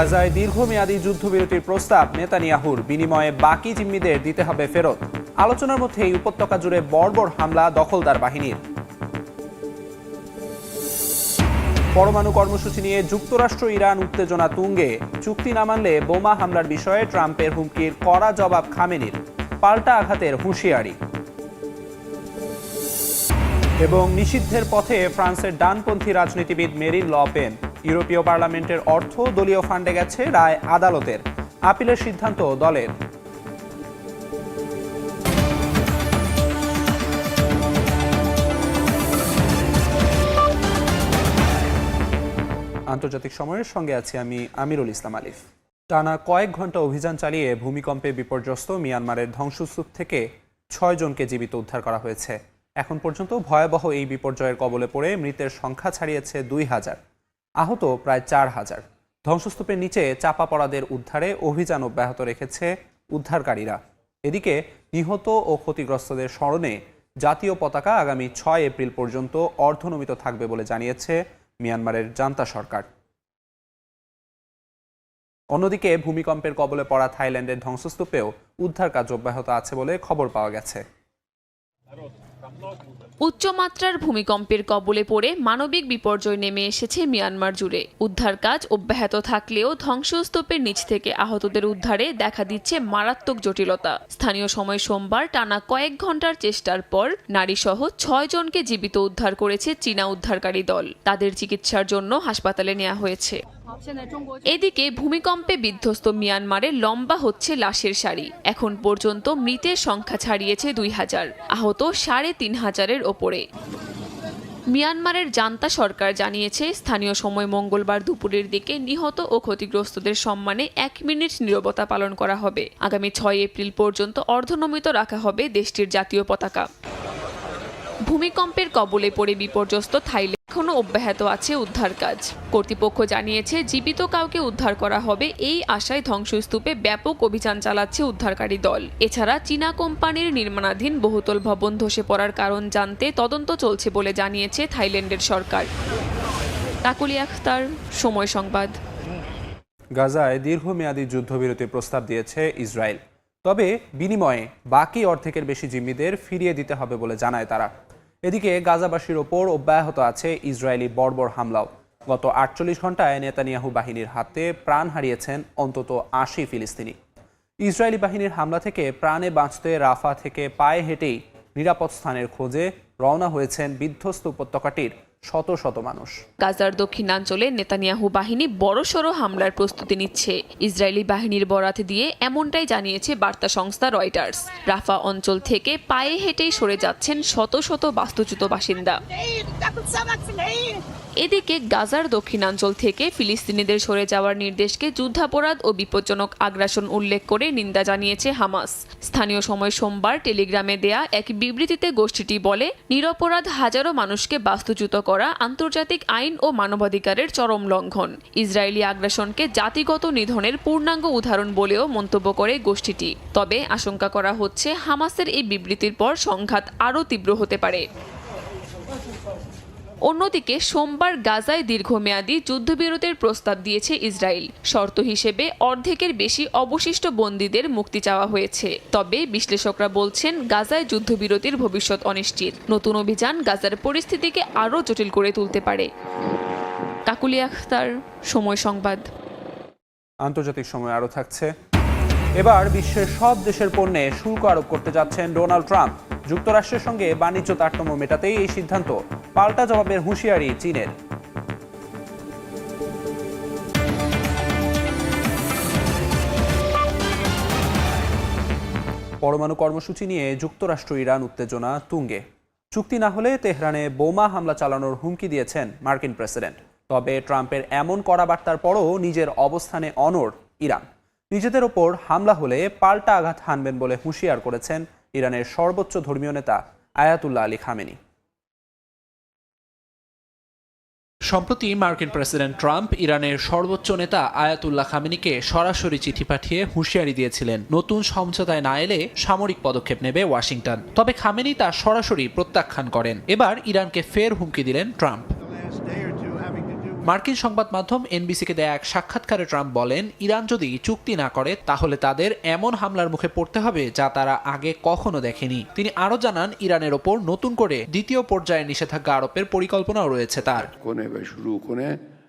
গাজায় দীর্ঘমেয়াদী যুদ্ধবিরতির প্রস্তাব নেতানিয়াহুর। বিনিময়ে বাকি জিম্মিদের দিতে হবে ফেরত। আলোচনার মধ্যে এই উপত্যকা জুড়ে বর্বর হামলা দখলদার বাহিনীর। পরমাণু কর্মসূচি নিয়ে যুক্তরাষ্ট্র, ইরান উত্তেজনা তুঙ্গে। চুক্তি না মানলে বোমা হামলার বিষয়ে ট্রাম্পের হুমকির কড়া জবাব খামেনির। পাল্টা আঘাতের হুঁশিয়ারি। এবং নিষিদ্ধের পথে ফ্রান্সের ডানপন্থী রাজনীতিবিদ মেরিন লপেন ইউরোপীয় পার্লামেন্টের অর্থ দলীয় ফান্ডে গেছে রায় আদালতের। আপিলের সিদ্ধান্ত দলের। আন্তর্জাতিক সময়ের সঙ্গে আছি আমি আমিরুল ইসলাম আলিফ। টানা কয়েক ঘণ্টা অভিযান চালিয়ে ভূমিকম্পে বিপর্যস্ত মিয়ানমারের ধ্বংসস্তূপ থেকে ছয় জনকে জীবিত উদ্ধার করা হয়েছে। এখন পর্যন্ত ভয়াবহ এই বিপর্যয়ের কবলে পড়ে মৃতের সংখ্যা ছাড়িয়েছে দুই হাজার। আহত প্রায় চার হাজার। ধ্বংসস্তূপের নিচে চাপা পড়াদের উদ্ধারে অভিযান অব্যাহত রেখেছে উদ্ধারকারীরা। এদিকে নিহত ও ক্ষতিগ্রস্তদের স্মরণে জাতীয় পতাকা আগামী ছয় এপ্রিল পর্যন্ত অর্ধনমিত থাকবে বলে জানিয়েছে মিয়ানমারের জান্তা সরকার। অন্যদিকে ভূমিকম্পের কবলে পড়া থাইল্যান্ডের ধ্বংসস্তূপেও উদ্ধার কাজ অব্যাহত আছে বলে খবর পাওয়া গেছে। উচ্চমাত্রার ভূমিকম্পের কবলে পড়ে মানবিক বিপর্যয় নেমে এসেছে মিয়ানমার জুড়ে। উদ্ধার কাজ অব্যাহত থাকলেও ধ্বংসস্তূপের নিচ থেকে আহতদের উদ্ধারে দেখা দিচ্ছে মারাত্মক জটিলতা। স্থানীয় সময় সোমবার টানা কয়েক ঘণ্টার চেষ্টার পর নারীসহ ছয় জনকে জীবিত উদ্ধার করেছে চীনা উদ্ধারকারী দল। তাদের চিকিৎসার জন্য হাসপাতালে নেওয়া হয়েছে। এদিকে ভূমিকম্পে বিধ্বস্ত মিয়ানমারে লম্বা হচ্ছে লাশের সারি। এখন পর্যন্ত মৃতের সংখ্যা ছাড়িয়েছে দুই হাজার। আহত সাড়ে তিন হাজারের ওপরে। মিয়ানমারের জান্তা সরকার জানিয়েছে, স্থানীয় সময় মঙ্গলবার দুপুরের দিকে নিহত ও ক্ষতিগ্রস্তদের সম্মানে এক মিনিট নিরবতা পালন করা হবে। আগামী ছয় এপ্রিল পর্যন্ত অর্ধনমিত রাখা হবে দেশটির জাতীয় পতাকা। ভূমিকম্পের কবলে পড়ে বিপর্যস্ত থাইল্যান্ড এখনও অব্যাহত আছে উদ্ধার কাজ। কর্তৃপক্ষ জানিয়েছে, জীবিত কাউকে উদ্ধার করা হবে এই আশায় ধ্বংসস্তূপে ব্যাপক অভিযান চালাচ্ছে উদ্ধারকারী দল। এছাড়া চীনা কোম্পানির নির্মাণাধীন বহুতল ভবন ধসে পড়ার কারণ জানতে তদন্ত চলছে বলে জানিয়েছে থাইল্যান্ডের সরকার। তাকুলি আখতার, সময় সংবাদ। গাজায় দীর্ঘমেয়াদী যুদ্ধবিরতির প্রস্তাব দিয়েছে ইসরায়েল। তবে বিনিময়ে বাকি অর্ধেকের বেশি জিম্মিদের ফিরিয়ে দিতে হবে বলে জানায় তারা। এদিকে গাজাবাসীর ওপর অব্যাহত আছে ইসরায়েলি বর্বর হামলাও। গত আটচল্লিশ ঘন্টায় নেতানিয়াহু বাহিনীর হাতে প্রাণ হারিয়েছেন অন্তত আশি ফিলিস্তিনি। ইসরায়েলি বাহিনীর হামলা থেকে প্রাণে বাঁচতে রাফা থেকে পায়ে হেঁটেই নিরাপদ স্থানের খোঁজে রওনা হয়েছেন বিধ্বস্ত উপত্যকাটির শত শত মানুষ। গাজার দক্ষিণাঞ্চলে নেতানিয়াহু বাহিনী বড়সড় হামলার প্রস্তুতি নিচ্ছে। ইসরায়েলি বাহিনীর বরাত দিয়ে এমনটাই জানিয়েছে বার্তা সংস্থা রয়টার্স। রাফা অঞ্চল থেকে পায়ে হেঁটেই সরে যাচ্ছেন শত শত বাস্তুচ্যুত বাসিন্দা। এদিকে গাজার দক্ষিণাঞ্চল থেকে ফিলিস্তিনিদের সরে যাওয়ার নির্দেশকে যুদ্ধাপরাধ ও বিপজ্জনক আগ্রাসন উল্লেখ করে নিন্দা জানিয়েছে হামাস। স্থানীয় সময় সোমবার টেলিগ্রামে দেয়া এক বিবৃতিতে গোষ্ঠীটি বলে, নিরপরাধ হাজারো মানুষকে বাস্তুচ্যুত করা আন্তর্জাতিক আইন ও মানবাধিকারের চরম লঙ্ঘন। ইসরায়েলি আগ্রাসনকে জাতিগত নিধনের পূর্ণাঙ্গ উদাহরণ বলেও মন্তব্য করে গোষ্ঠীটি। তবে আশঙ্কা করা হচ্ছে, হামাসের এই বিবৃতির পর সংঘাত আরও তীব্র হতে পারে। অন্যদিকে সোমবার গাজায় দীর্ঘমেয়াদী যুদ্ধবিরতির প্রস্তাব দিয়েছে ইসরায়েল। শর্ত হিসেবে অর্ধেকের বেশি অবশিষ্ট বন্দীদের মুক্তি চাওয়া হয়েছে। তবে বিশ্লেষকরা বলছেন, গাজায় যুদ্ধবিরতির ভবিষ্যৎ অনিশ্চিত। নতুন অভিযান গাজার পরিস্থিতিকে আরও জটিল করে তুলতে পারে। কাকুলি আখতার, সময় সংবাদ। আন্তর্জাতিক সময় আরও থাকছে। এবার বিশ্বের সব দেশের পণ্যে শুল্ক আরোপ করতে যাচ্ছেন ডোনাল্ড ট্রাম্প। যুক্তরাষ্ট্রের সঙ্গে বাণিজ্য তারতম্য মেটাতেই এই সিদ্ধান্ত। পাল্টা জবাবের হুঁশিয়ারি চীনের। পরমাণু কর্মসূচি নিয়ে যুক্তরাষ্ট্র, ইরান উত্তেজনা তুঙ্গে। চুক্তি না হলে তেহরানে বোমা হামলা চালানোর হুমকি দিয়েছেন মার্কিন প্রেসিডেন্ট। তবে ট্রাম্পের এমন কড়া বার্তার পরও নিজের অবস্থানে অনড় ইরান। নিজেদের ওপর হামলা হলে পাল্টা আঘাত হানবেন বলে হুঁশিয়ার করেছেন ইরানের সর্বোচ্চ ধর্মীয় নেতা আয়াতুল্লাহ আলী খামেনি। সম্প্রতি মার্কিন প্রেসিডেন্ট ট্রাম্প ইরানের সর্বোচ্চ নেতা আয়াতুল্লাহ খামেনিকে সরাসরি চিঠি পাঠিয়ে হুঁশিয়ারি দিয়েছিলেন। নতুন সমঝোতায় না এলে সামরিক পদক্ষেপ নেবে ওয়াশিংটন। তবে খামেনি তা সরাসরি প্রত্যাখ্যান করেন। এবার ইরানকে ফের হুমকি দিলেন ট্রাম্প। মার্কিন সংবাদ মাধ্যম এনবিসিকে দেয়া এক সাক্ষাৎকারে ট্রাম্প বলেন ইরান যদি চুক্তি না করে তাহলে তাদের এমন হামলার মুখে পড়তে হবে যা তারা আগে কখনো দেখেনি। তিনি আরও জানান ইরানের ওপর নতুন করে দ্বিতীয় পর্যায়ে নিষেধাজ্ঞা আরোপের পরিকল্পনাও রয়েছে তার।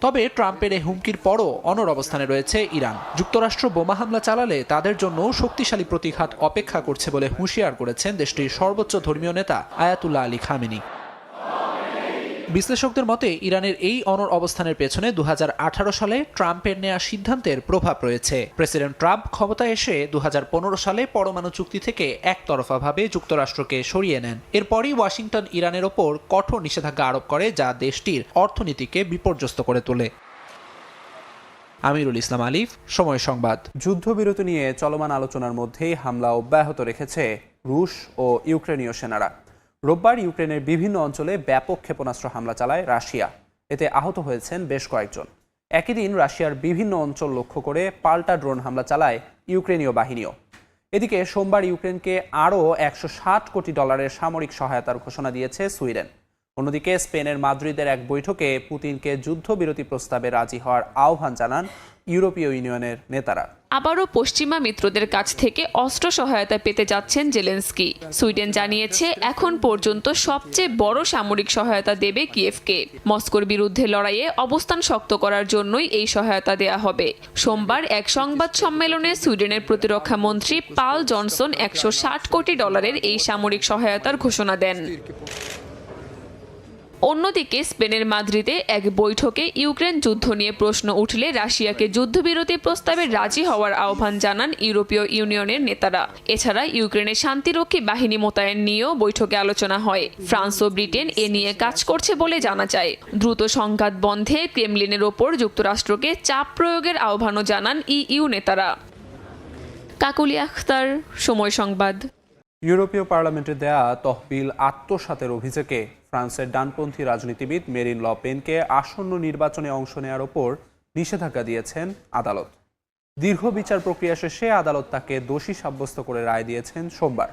তবে ট্রাম্পের এই হুমকির পরও অনর অবস্থানে রয়েছে ইরান। যুক্তরাষ্ট্র বোমা হামলা চালালে তাদের জন্য শক্তিশালী প্রতিঘাত অপেক্ষা করছে বলে হুঁশিয়ার করেছেন দেশটির সর্বোচ্চ ধর্মীয় নেতা আয়াতুল্লাহ আলী খামিনী। বিশ্লেষকদের মতে, ইরানের এই অনর অবস্থানের পেছনে দু হাজার আঠারো সালে ট্রাম্পের নেয়া সিদ্ধান্তের প্রভাব রয়েছে। প্রেসিডেন্ট ট্রাম্প ক্ষমতায় এসে দু হাজার পনেরো সালে পরমাণু চুক্তি থেকে একতরফাভাবে যুক্তরাষ্ট্রকে সরিয়ে নেন। এরপরই ওয়াশিংটন, ইরানের ওপর কঠোর নিষেধাজ্ঞা আরোপ করে, যা দেশটির অর্থনীতিকে বিপর্যস্ত করে তোলে। আমিরুল ইসলাম আলিফ, সময় সংবাদ। যুদ্ধবিরতি নিয়ে চলমান আলোচনার মধ্যেই হামলা অব্যাহত রেখেছে রুশ ও ইউক্রেনীয় সেনারা। রোববার ইউক্রেনের বিভিন্ন অঞ্চলে ব্যাপক ক্ষেপণাস্ত্র হামলা চালায় রাশিয়া। এতে আহত হয়েছেন বেশ কয়েকজন। একই দিন রাশিয়ার বিভিন্ন অঞ্চল লক্ষ্য করে পাল্টা ড্রোন হামলা চালায় ইউক্রেনীয় বাহিনীও। এদিকে সোমবার ইউক্রেনকে আরও একশো ষাট কোটি ডলারের সামরিক সহায়তার ঘোষণা দিয়েছে সুইডেন। অন্যদিকে স্পেনের মাদ্রিদের এক বৈঠকে পুতিনকে যুদ্ধবিরতি প্রস্তাবে রাজি হওয়ার আহ্বান জানান ইউরোপীয় ইউনিয়নের নেতারা। আবারও পশ্চিমা মিত্রদের কাছ থেকে অস্ত্র সহায়তা পেতে যাচ্ছেন জেলেন্সকি। সুইডেন জানিয়েছে, এখন পর্যন্ত সবচেয়ে বড় সামরিক সহায়তা দেবে কিয়েভকে। মস্কোর বিরুদ্ধে লড়াইয়ে অবস্থান শক্ত করার জন্যই এই সহায়তা দেয়া হবে। সোমবার এক সংবাদ সম্মেলনে সুইডেনের প্রতিরক্ষা মন্ত্রী পাল জনসন একশো ষাট কোটি ডলারের এই সামরিক সহায়তার ঘোষণা দেন। অন্যদিকে স্পেনের মাদ্রিদে এক বৈঠকে ইউক্রেন যুদ্ধ নিয়ে প্রশ্ন উঠলে রাশিয়াকে যুদ্ধবিরতি প্রস্তাবে রাজি হওয়ার আহ্বান জানান ইউরোপীয় ইউনিয়নের নেতারা। এছাড়া ইউক্রেনের শান্তিরক্ষী বাহিনী মোতায়েন নিয়েও বৈঠকে আলোচনা হয়। ফ্রান্স ও ব্রিটেন এ নিয়ে কাজ করছে বলে জানা যায়। দ্রুত সংঘাত বন্ধে ক্রেমলিনের ওপর যুক্তরাষ্ট্রকে চাপ প্রয়োগের আহ্বানও জানান ইইউ নেতারা। কাকুলি আখতার, সময় সংবাদ। ইউরোপীয় পার্লামেন্টে দেয়া তহবিল আত্মসাতের অভিযোগে ফ্রান্সের ডানপন্থী রাজনীতিবিদ মেরিন ল পেনকে আসন্ন নির্বাচনে অংশ নেওয়ার ওপর নিষেধাজ্ঞা দিয়েছেন আদালত। দীর্ঘ বিচার প্রক্রিয়া শেষে আদালত তাকে দোষী সাব্যস্ত করে রায় দিয়েছেন সোমবার।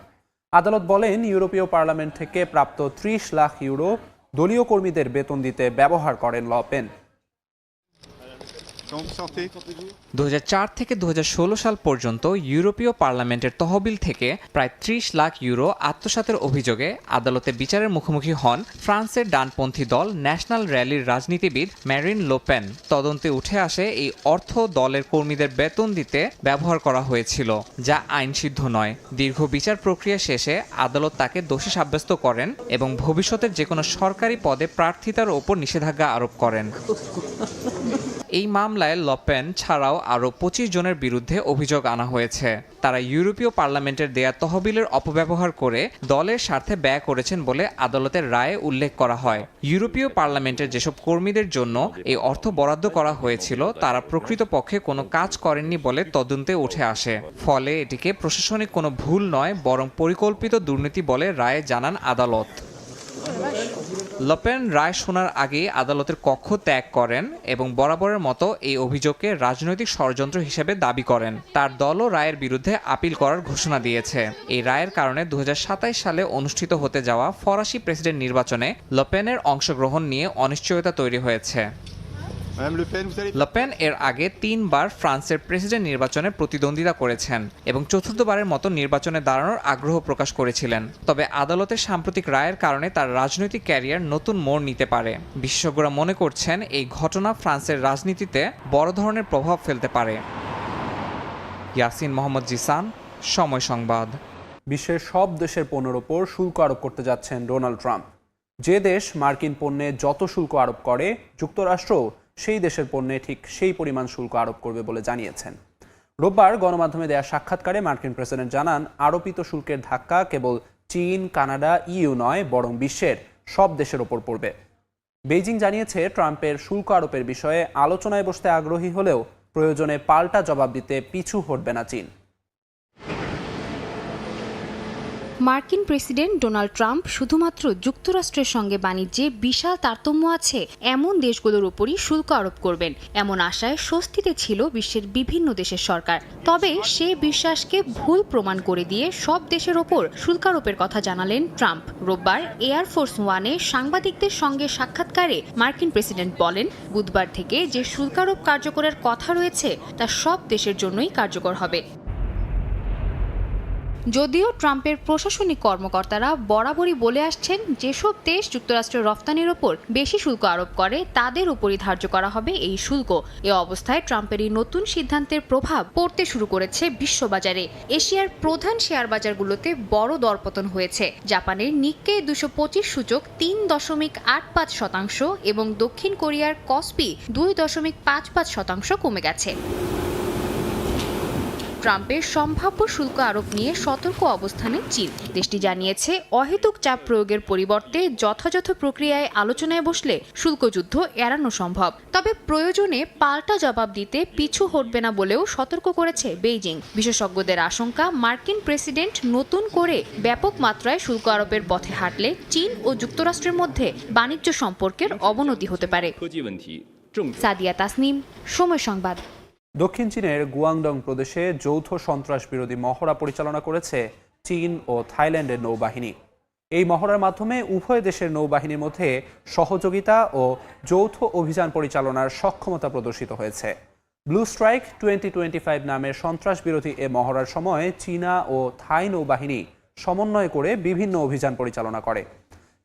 আদালত বলেন, ইউরোপীয় পার্লামেন্ট থেকে প্রাপ্ত ত্রিশ লাখ ইউরো দলীয় কর্মীদের বেতন দিতে ব্যবহার করেন ল পেন। দু হাজার চার থেকে দু হাজার ষোলো সাল পর্যন্ত ইউরোপীয় পার্লামেন্টের তহবিল থেকে প্রায় ত্রিশ লাখ ইউরো আত্মসাতের অভিযোগে আদালতে বিচারের মুখোমুখি হন ফ্রান্সের ডানপন্থী দল ন্যাশনাল র্যালির রাজনীতিবিদ ম্যারিন লোপেন তদন্তে উঠে আসে এই অর্থ দলের কর্মীদের বেতন দিতে ব্যবহার করা হয়েছিল, যা আইনসিদ্ধ নয়। দীর্ঘ বিচার প্রক্রিয়া শেষে আদালত তাকে দোষী সাব্যস্ত করেন এবং ভবিষ্যতের যে কোনো সরকারি পদে প্রার্থিতার ওপর নিষেধাজ্ঞা আরোপ করেন। এই মামলায় লপেন ছাড়াও আরও পঁচিশ জনের বিরুদ্ধে অভিযোগ আনা হয়েছে। তারা ইউরোপীয় পার্লামেন্টের দেয়া তহবিলের অপব্যবহার করে দলের স্বার্থে ব্যয় করেছেন বলে আদালতের রায়ে উল্লেখ করা হয়। ইউরোপীয় পার্লামেন্টের যেসব কর্মীদের জন্য এই অর্থ বরাদ্দ করা হয়েছিল, তারা প্রকৃতপক্ষে কোনো কাজ করেননি বলে তদন্তে উঠে আসে। ফলে এটিকে প্রশাসনিক কোনো ভুল নয়, বরং পরিকল্পিত দুর্নীতি বলে রায়ে জানান আদালত। লপেন রায় শোনার আগে আদালতের কক্ষ ত্যাগ করেন এবং বরাবরের মতো এই অভিযোগকে রাজনৈতিক ষড়যন্ত্র হিসেবে দাবি করেন। তার দলও রায়ের বিরুদ্ধে আপিল করার ঘোষণা দিয়েছে। এই রায়ের কারণে দু সালে অনুষ্ঠিত হতে যাওয়া ফরাসি প্রেসিডেন্ট নির্বাচনে লপেনের অংশগ্রহণ নিয়ে অনিশ্চয়তা তৈরি হয়েছে। লপেন এর আগে তিনবার ফ্রান্সের প্রেসিডেন্ট নির্বাচনে প্রতিদ্বন্দ্বিতা করেছেন এবং চতুর্থবারের মতো নির্বাচনে দাঁড়ানোর আগ্রহ প্রকাশ করেছিলেন। তবে আদালতের সাম্প্রতিক রায়ের কারণে তার রাজনৈতিক ক্যারিয়ার নতুন মোড় নিতে পারে। বিশেষজ্ঞরা মনে করছেন এই ঘটনা ফ্রান্সের রাজনীতিতে বড় ধরনের প্রভাব ফেলতে পারে। ইয়াসিন মোহাম্মদ জিসান সময় সংবাদ। বিশ্বের সব দেশের পণ্যের ওপর শুল্ক আরোপ করতে যাচ্ছেন ডোনাল্ড ট্রাম্প। যে দেশ মার্কিন পণ্যে যত শুল্ক আরোপ করে যুক্তরাষ্ট্র সেই দেশের পণ্যে ঠিক সেই পরিমাণ শুল্ক আরোপ করবে বলে জানিয়েছেন। রোববার গণমাধ্যমে দেয়া সাক্ষাৎকারে মার্কিন প্রেসিডেন্ট জানান, আরোপিত শুল্কের ধাক্কা কেবল চীন, কানাডা ইউ নয়, বরং বিশ্বের সব দেশের ওপর পড়বে। বেইজিং জানিয়েছে, ট্রাম্পের শুল্ক আরোপের বিষয়ে আলোচনায় বসতে আগ্রহী হলেও প্রয়োজনে পাল্টা জবাব দিতে পিছু হটবে না চীন। মার্কিন প্রেসিডেন্ট ডোনাল্ড ট্রাম্প শুধুমাত্র যুক্তরাষ্ট্রের সঙ্গে বাণিজ্যে বিশাল তারতম্য আছে, এমন দেশগুলোর উপরই শুল্ক আরোপ করবেন। এমন আশায় স্বস্তিতে ছিল বিশ্বের বিভিন্ন দেশের সরকার। তবে সে বিশ্বাসকে ভুল প্রমাণ করে দিয়ে সব দেশের ওপর শুল্ক আরোপের কথা জানালেন ট্রাম্প। রোববার এয়ারফোর্স ওয়ানে সাংবাদিকদের সঙ্গে সাক্ষাৎকারে মার্কিন প্রেসিডেন্ট বলেন, বুধবার থেকে যে শুল্কারোপ কার্যকরের কথা রয়েছে, তা সব দেশের জন্যই কার্যকর হবে। যদিও ট্রাম্পের প্রশাসনিক কর্মকর্তারা বরাবরই বলে আসছেন, যেসব দেশ যুক্তরাষ্ট্রের রফতানির ওপর বেশি শুল্ক আরোপ করে, তাদের উপরই ধার্য করা হবে এই শুল্ক। এ অবস্থায় ট্রাম্পের এই নতুন সিদ্ধান্তের প্রভাব পড়তে শুরু করেছে বিশ্ববাজারে। এশিয়ার প্রধান শেয়ার বাজারগুলোতে বড় দরপতন হয়েছে। জাপানের নিক্কে দুশো পঁচিশ সূচক তিন দশমিক আট পাঁচ শতাংশ এবং দক্ষিণ কোরিয়ার কসপি দুই দশমিক পাঁচ পাঁচ শতাংশ কমে গেছে। ট্রাম্পের সম্ভাব্য শুল্ক আরোপ নিয়ে সতর্ক অবস্থানে চীন। দেশটি জানিয়েছে অহেতুক চাপ প্রয়োগের পরিবর্তে যথাযথ প্রক্রিয়ায় আলোচনায় বসলে শুল্কযুদ্ধ এড়ানো সম্ভব। তবে প্রয়োজনে পাল্টা জবাব দিতে পিছু হটবে না বলেও সতর্ক করেছে বেইজিং। বিশেষজ্ঞদের আশঙ্কা মার্কিন প্রেসিডেন্ট নতুন করে ব্যাপক মাত্রায় শুল্ক আরোপের পথে হাঁটলে চীন ও যুক্তরাষ্ট্রের মধ্যে বাণিজ্য সম্পর্কের অবনতি হতে পারে। সাদিয়া তাসনিম সময় সংবাদ। দক্ষিণ চীনের গুয়াংডং প্রদেশে যৌথ সন্ত্রাস বিরোধী মহড়া পরিচালনা করেছে চীন ও থাইল্যান্ডের নৌবাহিনী। এই মহড়ার মাধ্যমে উভয় দেশের নৌবাহিনীর মধ্যে সহযোগিতা ও যৌথ অভিযান পরিচালনার সক্ষমতা প্রদর্শিত হয়েছে। Blue strike twenty twenty five নামের সন্ত্রাস বিরোধী এ মহড়ার সময় চীনা ও থাই নৌবাহিনী সমন্বয় করে বিভিন্ন অভিযান পরিচালনা করে।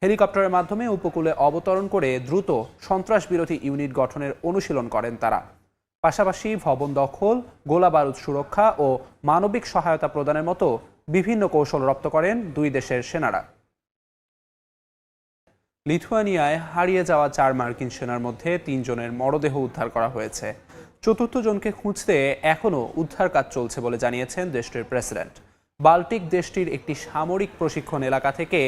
হেলিকপ্টারের মাধ্যমে উপকূলে অবতরণ করে দ্রুত সন্ত্রাস বিরোধী ইউনিট গঠনের অনুশীলন করেন তারা। পাশাপাশি ভবন দখল গোলাবারুদ সুরক্ষা ও মানবিক সহায়তা প্রদানের মতো বিভিন্ন কৌশল রপ্ত করেন দুই দেশের সেনারা। লিথুয়ানিয়ায় হারিয়ে যাওয়া চার মার্কিন সেনার মধ্যে তিনজনের মরদেহ উদ্ধার করা হয়েছে। চতুর্থ জনকে খুঁজতে এখনও উদ্ধার কাজ চলছে বলে জানিয়েছেন দেশটির প্রেসিডেন্ট। বাল্টিক দেশটির একটি সামরিক প্রশিক্ষণ এলাকা থেকে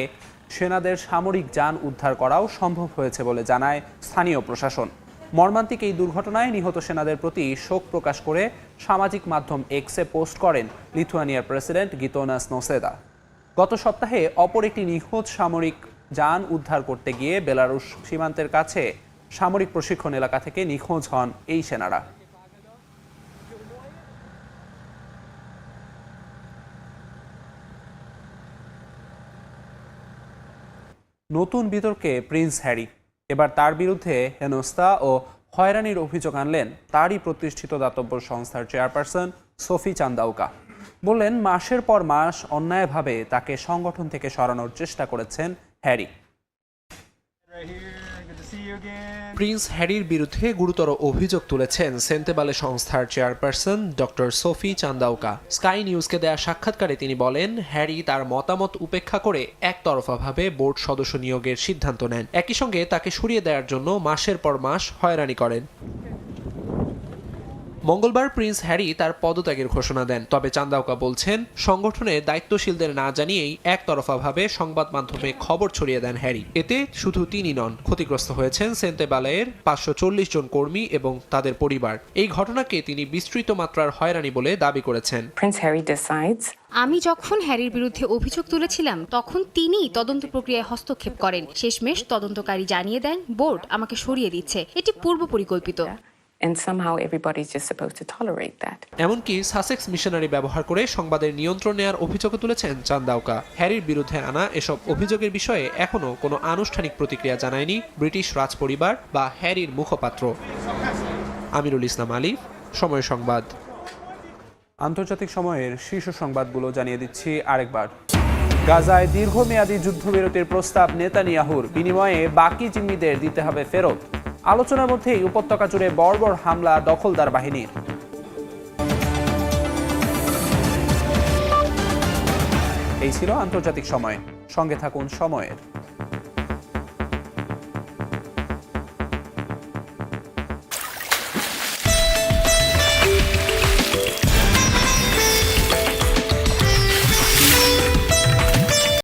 সেনাদের সামরিক যান উদ্ধার করাও সম্ভব হয়েছে বলে জানায় স্থানীয় প্রশাসন। মর্মান্তিক এই দুর্ঘটনায় নিহত সেনাদের প্রতি শোক প্রকাশ করে সামাজিক মাধ্যম এক্সে পোস্ট করেন লিথুয়ানিয়ার প্রেসিডেন্ট গিতোনাস নোসেদা। গত সপ্তাহে অপর একটি নিখোঁজ সামরিক যান উদ্ধার করতে গিয়ে বেলারুশ সীমান্তের কাছে সামরিক প্রশিক্ষণ এলাকা থেকে নিখোঁজ হন এই সেনারা। নতুন বিতর্কে প্রিন্স হ্যারি এবার তার বিরুদ্ধে হেনস্থা ও হয়রানির অভিযোগ আনলেন তারই প্রতিষ্ঠিত দাতব্য সংস্থার চেয়ারপারসন সফি চান্দাউকা। বললেন, মাসের পর মাস অন্যায়ভাবে তাকে সংগঠন থেকে সরানোর চেষ্টা করেছেন হ্যারি। প্রিন্স হ্যারির বিরুদ্ধে গুরুতর অভিযোগ তুলেছেন সেন্তেবালে সংস্থার chairperson doctor Sophie Chandauka. Sky নিউজকে দেয়া সাক্ষাৎকারে তিনি বলেন, হ্যারি তার মতামত উপেক্ষা করে একতরফাভাবে বোর্ড সদস্য নিয়োগের সিদ্ধান্ত নেন। একই সঙ্গে তাকে সরিয়ে দেওয়ার জন্য মাসের পর মাস হয়রানি করেন। মঙ্গলবার প্রিন্স হ্যারি তার পদত্যাগের ঘোষণা দেন। তবে চান্দাউকা বলছেন সংগঠনে দায়িত্বশীলদের না জানিয়েই একতরফাভাবে সংবাদ মাধ্যমে খবর ছড়িয়ে দেন হ্যারি। এতে শুধু তিনি নন ক্ষতিগ্রস্ত হয়েছেন সেন্তেবালায়ের পাঁচশো চল্লিশ জন কর্মী এবং তাদের পরিবার। এই ঘটনাকে তিনি বিস্তৃত মাত্রার হয়রানি বলে দাবি করেছেন। Prince Harry decides আমি যখন হ্যারির বিরুদ্ধে অভিযোগ তুলেছিলাম তখন তিনি তদন্ত প্রক্রিয়ায় হস্তক্ষেপ করেন। শেষমেশ তদন্তকারী জানিয়ে দেন বোর্ড আমাকে সরিয়ে দিচ্ছে। এটি পূর্ব পরিকল্পিত and somehow everybody's just supposed to tolerate that. এমনকি সাসেক্স মিশনারি ব্যবহার করে সংবাদের নিয়ন্ত্রণ নেওয়ার অভিযোগ তুলেছেন চান্দাউকা হ্যারির বিরুদ্ধে আনা এসব অভিযোগের বিষয়ে এখনও কোনো আনুষ্ঠানিক প্রতিক্রিয়া জানায়নি ব্রিটিশ রাজপরিবার বা হ্যারির মুখপাত্র। আমিরুল ইসলাম আলিফ সময় সংবাদ। আন্তর্জাতিক সময়ের শীর্ষ সংবাদগুলো জানিয়ে দিচ্ছি আরেকবার। গাজায় দীর্ঘমেয়াদী যুদ্ধবিরতির প্রস্তাব নেতানিয়াহুর। বিনিময়ে বাকি জিম্মিদের দিতে হবে ফেরত। আলোচনার মধ্যেই উপত্যকা জুড়ে বর্বর হামলা দখলদার বাহিনীর। এই ছিল আন্তর্জাতিক সময়। সঙ্গে থাকুন সময়ের।